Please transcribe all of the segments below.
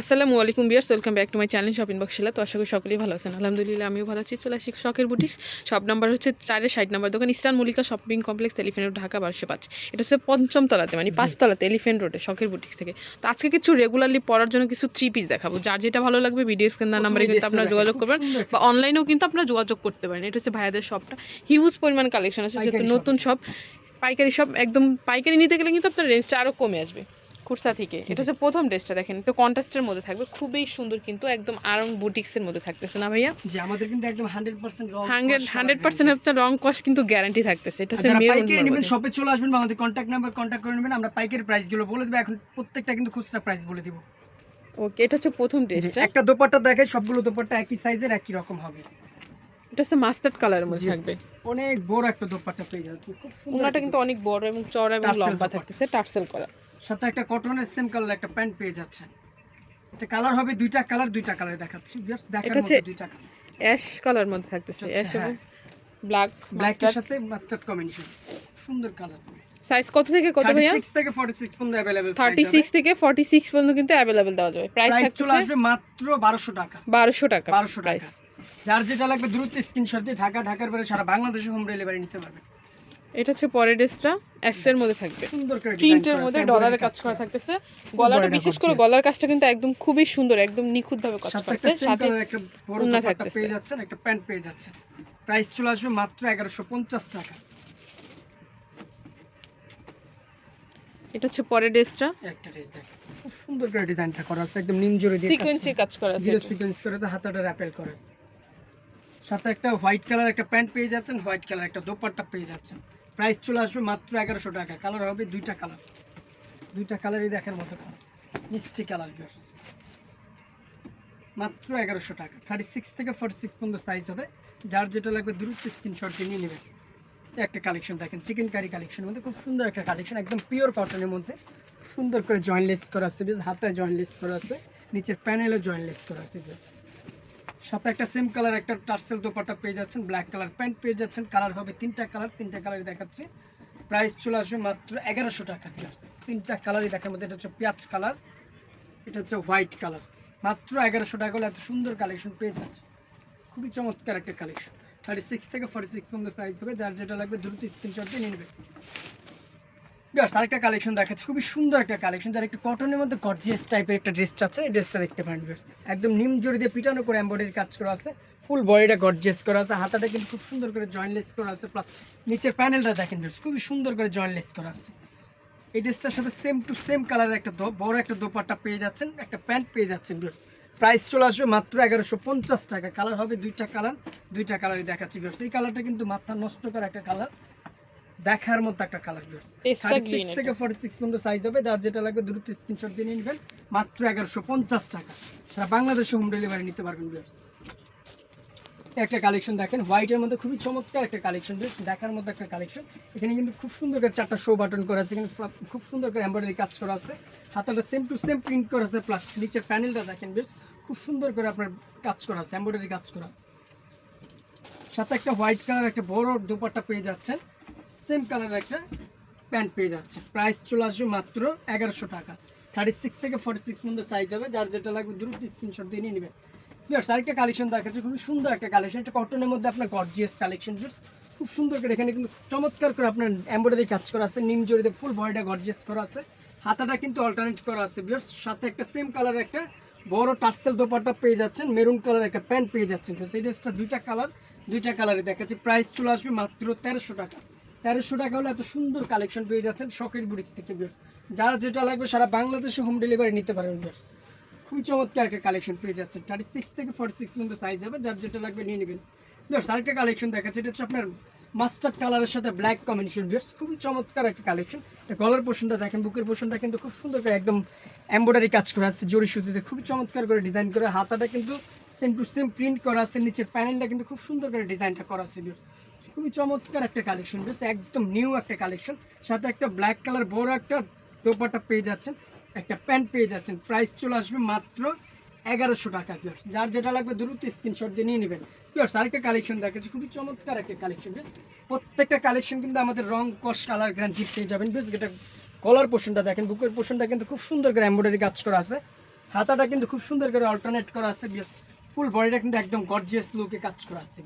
আসসালামু আলাইকুম viewers welcome back to my channel shopping বক্সিলা তো আশা করি সকলেই ভালো আছেন। আলহামদুলিল্লাহ আমিও ভালো আছি। চলে আসি শখের বুটিক্স শপ নাম্বার হচ্ছে চারের ষাট নাম্বার দোকান Eastern Mallika shopping complex Elephant Road Dhaka বারোশো পাঁচ। এটা হচ্ছে পঞ্চম তলাতে মানে পাঁচতলাতে এলিফেন্ট রোডে শখের বুটিক্স থেকে। তো আজকে কিছু রেগুলারলি পড়ার জন্য কিছু থ্রি পিস দেখাবো। যার যেটা ভালো লাগবে ভিডিও স্ক্রিন নাম্বারে কিন্তু আপনারা যোগাযোগ করবেন। বা অনলাইনেও কিন্তু আপনারা যোগাযোগ করতে পারেন। এটা হচ্ছে ভাইয়াদের শপটা হিউজ পরিমাণ কালেকশন আছে যেহেতু নতুন সব পাইকারি সব একদম পাইকারি নিতে গেলে কিন্তু আপনার রেঞ্জটা আরও কমে আসবে। কুর্সা থেকে। এটা হচ্ছে প্রথম ড্রেসটা দেখেন তো কন্ট্রাস্টের মধ্যে থাকবে। খুবই সুন্দর কিন্তু একদম আরং বুটিক্সের মধ্যে থাকতেছে না ভাইয়া? যে আমাদের কিন্তু একদম hundred percent hundred hundred percent আপনার রং কস কিন্তু গ্যারান্টি থাকতেছে। এটা হচ্ছে মেরুন পাইকারি নেবেন শপে চলে আসবেন বা আমাদের কন্ট্যাক্ট নাম্বার কন্ট্যাক্ট করে নেবেন আমরা পাইকারি প্রাইসগুলো বলে দেবো। এখন প্রত্যেকটা কিন্তু খুচরা প্রাইস বলে দিব। ওকে এটা হচ্ছে প্রথম ড্রেসটা। একটা দোপাট্টা দেখে সবগুলো দোপাট্টা একই সাইজের একই রকম হবে। এটা হচ্ছে মাস্টার্ড কালারের মধ্যে থাকবে। অনেক বড় একটা দোপাট্টা পেয়ে যাচ্ছে খুব সুন্দর ওনাটা কিন্তু অনেক বড় এবং চড়া এবং লম্বা। থাকতেছে টার্সেল করা। সাথে একটা কটনের সেম কালার একটা প্যান্ট পেয়ে যাচ্ছে এটা কালার হবে দুইটা কালার দুইটা কালার দেখাচ্ছি জাস্ট দেখার এটা হচ্ছে মতো দুইটা কালার অ্যাশ কালার মধ্যে থাকতেছে আচ্ছা, অ্যাশ এবং হ্যাঁ। ব্ল্যাক ব্ল্যাকের সাথে মাস্টার্ড কম্বিনেশন সুন্দর কালার সাইজ কত থেকে কত ভাইয়া 36 থেকে 46 পর্যন্ত अवेलेबल থার্টি সিক্স থেকে ফর্টি সিক্স পর্যন্ত কিন্তু অ্যাভেলেবেল দেওয়া যাবে প্রাইস প্রাইস চলে থাকতেছে আসবে মাত্র 1200 টাকা বারোশো টাকা 1200 টাকা প্রাইস যার যেটা লাগবে দ্রুত স্ক্রিনশট দিয়ে ঢাকা ঢাকার বাইরে সারা বাংলাদেশে হোম ডেলিভারি নিতে পারবে এটা হচ্ছে পরের ড্রেসটা অ্যাশের মধ্যে থাকবে। প্রিন্টের মধ্যে আছে, ডলারের কাজ করা থাকতেছে। গলাটা বিশেষ করে গলার কাজটা কিন্তু একদম খুবই সুন্দর একদম নিখুঁত ভাবে কাজ করছে সাথে একটা দোপাট্টা থাকতেছে। পেয়ে যাচ্ছেন একটা প্যান্ট পেয়ে যাচ্ছেন। প্রাইস চলে আসবে মাত্র এগারোশো পঞ্চাশ টাকা। এটা হচ্ছে পরের ড্রেসটা। একটা ড্রেস দেখেন। খুব সুন্দর করে ডিজাইনটা করা আছে একদম নিম জোরে দিয়ে সিকোয়েন্সের কাজ করা আছে জিরো সিকোয়েন্স করে আছে হাতাটা র্যাপেল করা আছে। সাথে একটা হোয়াইট কালার একটা প্যান্ট পেয়ে যাচ্ছেন হোয়াইট কালার একটা দোপাট্টা পেয়ে যাচ্ছেন। প্রাইস চলে আসবে মাত্র এগারোশো টাকা। কালার হবে দুইটা কালার দুইটা কালারই দেখার মতো কালার মিষ্টি কালার মাত্র এগারোশো টাকা। থার্টি সিক্স থেকে ফোর্টি সিক্স পর্যন্ত সাইজ হবে। যার যেটা লাগবে দ্রুত স্ক্রিনশট নিয়ে নেবেন। একটা কালেকশন দেখেন। চিকেন কারি কালেকশনের মধ্যে খুব সুন্দর একটা কালেকশন একদম পিওর কটনের মধ্যে। সুন্দর করে জয়েন্টলেস করা আছে, বেশ হাতায় জয়েন্টলেস করা আছে। নিচের প্যানেলে জয়েন্টলেস করা আছে বেশ। সাথে একটা সেম কালার একটা টার্সেল দোপাটা পেয়ে যাচ্ছেন ব্ল্যাক কালার প্যান্ট পেয়ে যাচ্ছেন কালার হবে তিনটা কালার তিনটা কালারই দেখাচ্ছি। প্রাইস চলে আসবে মাত্র এগারোশো টাকা তিনটা কালারই দেখার মধ্যে, এটা হচ্ছে পেঁয়াজ কালার এটা হচ্ছে হোয়াইট কালার মাত্র এগারোশো টাকা হলে এত সুন্দর কালেকশন পেয়ে যাচ্ছে। খুবই চমৎকার একটা কালেকশন থার্টি সিক্স থেকে ফর্টি সিক্স পর্যন্ত সাইজ হবে, যার যেটা লাগবে দ্রুত স্ক্রিনশট দিয়ে নিয়ে নেবে। বিয়ার্স আরেকটা কালেকশন দেখাচ্ছে। খুবই সুন্দর একটা কালেকশন যার একটু কটনের মধ্যে গর্জিয়াস টাইপের একটা ড্রেস চাচ্ছে এই ড্রেসটা দেখতে পারেন viewers। একদম নিম জড়ি দিয়ে পিটানো করে এম্বয়ডারি কাজ করা আছে। ফুল বডিটা গর্জিয়াস করা আছে। হাতাটা কিন্তু খুব সুন্দর করে জয়েন্টলেস করা আছে। প্লাস নিচের প্যানেলটা দেখেন viewers, খুবই সুন্দর করে জয়েন্টলেস করা আছে। এই ড্রেসটার সাথে সেম টু সেম কালারের একটা বড় একটা দোপাট্টা পেয়ে যাচ্ছেন একটা প্যান্ট পেয়ে যাচ্ছেন প্রাইস চলে আসবে মাত্র এগারোশো পঞ্চাশ টাকা। কালার হবে দুইটা কালার দুইটা কালারই দেখাচ্ছি viewers। এই কালারটা কিন্তু মাথা নষ্ট করা একটা কালার দেখার মতো একটা কালার থার্টি থেকে ফর্টি সিক্স পর্যন্ত সাইজ হবে যার যেটা লাগবে দ্রুত স্ক্রিনশট দিয়ে নেবেন মাত্র এগারোশো পঞ্চাশ টাকা। সারা বাংলাদেশে হোম ডেলিভারি নিতে পারবেন viewers। একটা কালেকশন দেখেন হোয়াইটের মধ্যে খুবই চমৎকার একটা কালেকশন দেখার মতো একটা কালেকশন এখানে কিন্তু খুব সুন্দর করে চারটা শো বাটন করা আছে এখানে খুব সুন্দর করে এমব্রয়ডারি কাজ করা আছে। হাতাটা সেম টু সেম প্রিন্ট করা আছে প্লাস নিচের প্যানেলটা দেখেন বেশ খুব সুন্দর করে আপনার কাজ করা আছে এমব্রয়ডারি কাজ করা আছে। সাথে একটা হোয়াইট কালার একটা বড় দোপাট্টা পেয়ে যাচ্ছেন। সেম কালারের একটা প্যান্ট পেয়ে যাচ্ছে। প্রাইস চলে আসবে মাত্র এগারোশো টাকা। থার্টি সিক্স থেকে ফর্টি সিক্স পর্যন্ত সাইজ হবে। যার যেটা লাগবে দ্রুত স্ক্রিনশট দিয়ে নিয়ে নেবেন। বিয়ার্স আরেকটা কালেকশন দেখাচ্ছে। খুবই সুন্দর একটা কালেকশন একটা কটনের মধ্যে আপনার গর্জিয়াস কালেকশন খুব সুন্দর করে এখানে কিন্তু চমৎকার করে আপনার এমব্রয়ডারি কাজ করা আছে। নিম জড়িতে ফুল বডিটা গর্জিয়াস করা আছে। হাতাটা কিন্তু অল্টারনেট করা আছে বিয়ার্স সাথে একটা সেম কালার একটা বড় টার্সেল দোপাট্টা পেয়ে যাচ্ছেন। মেরুন কালার একটা প্যান্ট পেয়ে যাচ্ছেন এই ড্রেসটা দুইটা কালার দুইটা কালারে দেখাচ্ছি। প্রাইস চলে আসবে মাত্র তেরোশো টাকা। তেরোশো টাকা হলে এত সুন্দর কালেকশন পেয়ে যাচ্ছেন শখের বুটিক্স থেকে বিয়ার্স যারা যেটা লাগবে সারা বাংলাদেশে হোম ডেলিভারি নিতে পারেন বিয়ার্স খুবই চমৎকার একটা কালেকশন পেয়ে যাচ্ছে থার্টি সিক্স থেকে ফর্টি সিক্স পর্যন্ত সাইজ হবে, যার যেটা লাগবে নিয়ে নেবেন। বিয়ার্স আরেকটা কালেকশন দেখাচ্ছে, এটা হচ্ছে আপনার মাস্টার্ড কালারের সাথে ব্ল্যাক কম্বিনেশন বিয়ার্স খুবই চমৎকার একটা কালেকশন গলার পোর্শনটা দেখেন, বুকের পোর্শনটা কিন্তু খুব সুন্দর করে একদম এমব্রয়ডারি কাজ করা আছে জরি সুতিতে খুবই চমৎকার করে ডিজাইন করে। হাতাটা কিন্তু সেম টু সেম প্রিন্ট করা আছে, নিচের প্যানেলটা কিন্তু খুব সুন্দর করে ডিজাইনটা করা আছে বিয়ার্স খুবই চমৎকার একটা কালেকশন বেশ একদম নিউ একটা কালেকশন সাথে একটা ব্ল্যাক কালার বড় একটা দোপাটা পেয়ে যাচ্ছেন, একটা প্যান্ট পেয়ে যাচ্ছেন। প্রাইস চলে আসবে মাত্র এগারোশো টাকা পিওর্স যার যেটা লাগবে দ্রুত স্ক্রিনশট দিয়ে নিয়ে নেবেন। পিওর্স আরেকটা কালেকশন দেখাচ্ছি, খুবই চমৎকার একটা কালেকশন বেশ। প্রত্যেকটা কালেকশন কিন্তু আমাদের রং কস কালার গ্রান্টি পেয়ে যাবেন, বেশ। এটা কলার পোর্শনটা দেখেন, বুকের পোর্শনটা কিন্তু খুব সুন্দর করে এমব্রয়ডারি কাজ করা আছে। হাতাটা কিন্তু খুব সুন্দর করে অল্টারনেট করা আছে ফুল বডিটা কিন্তু একদম গর্জিয়াস লুকে কাজ করা আছে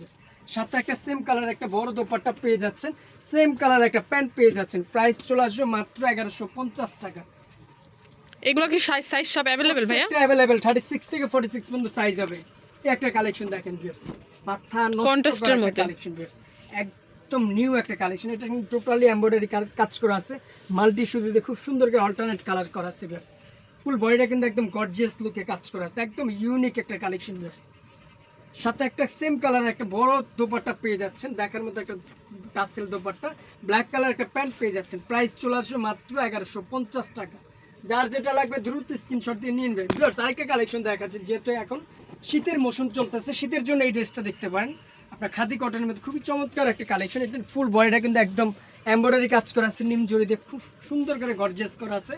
সাথে একটা সেম কালার একটা বড় দোপাট্টা পেয়ে যাচ্ছেন। সেম কালার একটা প্যান্ট পেয়ে যাচ্ছেন। প্রাইস চলে আসবে মাত্র এগারোশো পঞ্চাশ টাকা। এগুলো কি সাইজ সাইজ সব অ্যাভেলেবেল ভাইয়া? অ্যাভেলেবেল থার্টি সিক্স থেকে ফোর্টি সিক্স পর্যন্ত সাইজ হবে। এই একটা কালেকশন দেখেন ভিউয়ার্স মাথা এর মধ্যে। কালেকশন ভিউয়ার্স একদম নিউ একটা কালেকশন এটা কিন্তু টোটালি এমব্রয়ডারি কাজ করা আছে। মাল্টি সুতিতে খুব সুন্দর করে অল্টারনেট কালার করা আছে ভিউয়ার্স ফুল বডিটা কিন্তু একদম গর্জিয়াস লুকে কাজ করা আছে। একদম ইউনিক একটা কালেকশন ভিউয়ার্স সাথে একটা সেম কালার একটা বড় দোপাট্টা পেয়ে যাচ্ছেন। দেখার মতো একটা টাসেল দোপাট্টা। ব্ল্যাক কালার একটা প্যান্ট পেয়ে যাচ্ছেন। প্রাইস চলে আসবে মাত্র এগারোশো পঞ্চাশ টাকা। যার যেটা লাগবে দ্রুত স্ক্রিনশট দিয়ে নিয়ে নেবেন। ভিউয়ার্স আরেকটা কালেকশন দেখাচ্ছে, যেহেতু এখন শীতের মৌসুম চলতেছে, শীতের জন্য এই ড্রেসটা দেখতে পারেন। আপনার খাদি কটনের মধ্যে খুবই চমৎকার একটা কালেকশন একদম ফুল বডিটা কিন্তু একদম এমব্রয়ডারি কাজ করা আছে, নিম জড়ি দিয়ে খুব সুন্দর করে গর্জিয়াস করা আছে।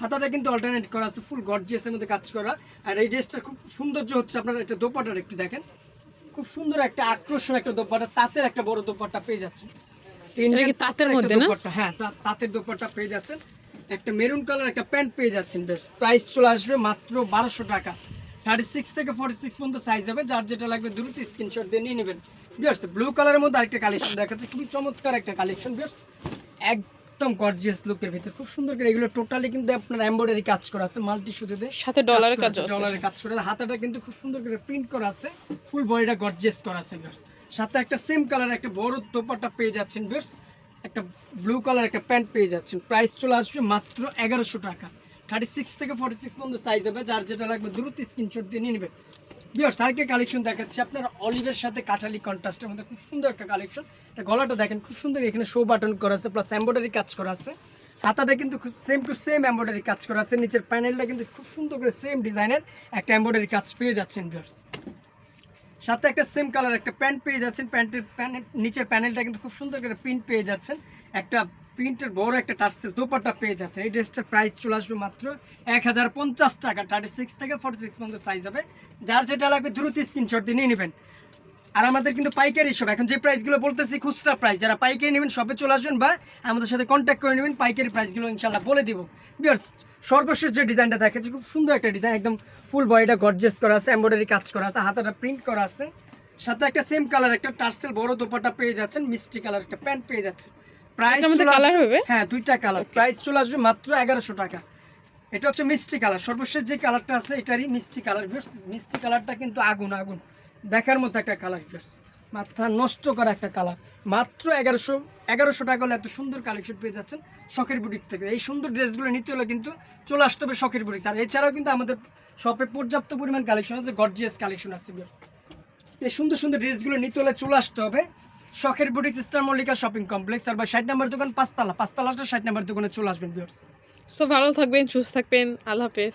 হাতাটা কিন্তু অল্টারনেট করা আছে ফুল গর্জিয়াসের মধ্যে কাজ করা। আর এই ড্রেসটার খুব সৌন্দর্য হচ্ছে আপনার একটা দোপাটার একটু দেখেন। খুব সুন্দর একটা আকর্ষণ একটা দোপাট্টা তাঁতের একটা বড় দোপাট্টা পেয়ে যাচ্ছেন। তাঁতের মধ্যে না? হ্যাঁ তাঁতের দোপাট্টা পেয়ে যাচ্ছেন। একটা মেরুন কালার একটা প্যান্ট পেয়ে যাচ্ছেন বেশ। প্রাইস চলে আসবে মাত্র বারোশো টাকা। থার্টি সিক্স থেকে ফর্টি সিক্স পর্যন্ত সাইজ হবে। যার যেটা লাগবে দ্রুত স্ক্রিনশট দিয়ে নিয়ে নেবেন। বিয়ার্স ব্লু কালারের মধ্যে আরেকটা কালেকশন দেখাচ্ছে। খুবই চমৎকার একটা কালেকশন বিয়ার্স একদম গর্জিয়াস লুকের ভিতর। খুব সুন্দর করে এগুলো টোটালি কিন্তু আপনার এমব্রয়ডারি কাজ করা আছে মাল্টি সুতিতে সাথে ডলারের কাজ আছে ডলারের কাজ করে হাতাটা কিন্তু খুব সুন্দর করে প্রিন্ট করা আছে ফুল বডিটা গর্জিয়াস করা আছে। সাথে একটা সেম কালার একটা বড় দোপাট্টা পেয়ে যাচ্ছেন বেশ একটা ব্লু কালার একটা প্যান্ট পেয়ে যাচ্ছেন। প্রাইস চলে আসবে মাত্র এগারোশো টাকা। থার্টি সিক্স থেকে ফর্টি সিক্স পর্যন্ত সাইজ হবে। যার যেটা লাগবে দ্রুত স্ক্রিনশট দিয়ে নিয়ে নেবেন বিয়ার্স আরেকটা কালেকশন দেখাচ্ছি। আপনার অলিভের সাথে কাঠালি কন্ট্রাস্টের মধ্যে খুব সুন্দর একটা কালেকশন গলাটা দেখেন, খুব সুন্দর এখানে শো বাটন করা আছে প্লাস এম্ব্রয়ডারি কাজ করা আছে। হাতাটা কিন্তু খুব সেম টু সেম এম্ব্রয়ডারি কাজ করা আছে। নিচের প্যানেলটা কিন্তু খুব সুন্দর করে সেম ডিজাইনের একটা এম্ব্রয়ডারি কাজ পেয়ে যাচ্ছেন ভিউয়ার্স সাথে একটা সেম কালার একটা প্যান্ট পেয়ে যাচ্ছেন। প্যান্টের প্যান্টের নিচের প্যানেলটা কিন্তু খুব সুন্দর করে প্রিন্ট পেয়ে যাচ্ছেন। একটা প্রিন্টের বড় একটা টার্সেল দোপাট্টা পেয়ে যাচ্ছেন। এই ড্রেসটার প্রাইস চলে আসবে মাত্র এক হাজার পঞ্চাশ টাকা। থার্টি সিক্স থেকে ফর্টি সিক্স পর্যন্ত সাইজ হবে। যার যেটা লাগবে দ্রুত স্ক্রিনশট দিয়ে নিয়ে নেবেন। আর আমাদের কিন্তু পাইকারি সব এখন যে প্রাইসগুলো বলতেছি খুচরা প্রাইস যারা পাইকারি নেবেন শপে চলে আসবেন বা আমাদের সাথে কন্ট্যাক্ট করে নেবেন, পাইকারি প্রাইসগুলো ইনশাল্লাহ বলে দিব। বিয়ার্স সর্বশেষ যে ডিজাইনটা দেখাচ্ছি, খুব সুন্দর একটা ডিজাইন একদম ফুল বডিটা গর্জেস করা আছে এমব্রয়ডারি কাজ করা আছে, হাতাটা প্রিন্ট করা আছে। সাথে একটা সেম কালার একটা টার্সেল, বড় দোপাটা পেয়ে যাচ্ছেন, মিষ্টি কালার একটা প্যান্ট পেয়ে যাচ্ছে প্রাইস কালার হবে? হ্যাঁ দুইটা কালার প্রাইস চলে আসবে মাত্র এগারোশো টাকা। এটা হচ্ছে মিষ্টি কালার সর্বশেষ যে কালারটা আছে এটারই মিষ্টি কালার মিষ্টি কালারটা কিন্তু আগুন আগুন। দেখার মতো একটা কালার মাথা নষ্ট করা একটা কালার মাত্র এগারোশো এগারোশো টাকা হলে এত সুন্দর কালেকশন পেয়ে যাচ্ছেন শখের বুটিক্স থেকে। এই সুন্দর ড্রেসগুলো নিতে হলে কিন্তু চলে আসতে হবে শখের বুটিক্স আর এছাড়াও কিন্তু আমাদের শপে পর্যাপ্ত পরিমাণ কালেকশন আছে গর্জিয়াস কালেকশন আছে এই সুন্দর সুন্দর ড্রেসগুলো নিতে হলে চলে আসতে হবে। শখের boutique star Mallika shopping complex, আর বা ষাট নাম্বার দোকান পাঁচতলা। পাঁচতলা ষাট নাম্বার দোকানে চলে আসবেন সো ভালো থাকবেন, সুস্থ থাকবেন, আল্লাহ হাফেজ।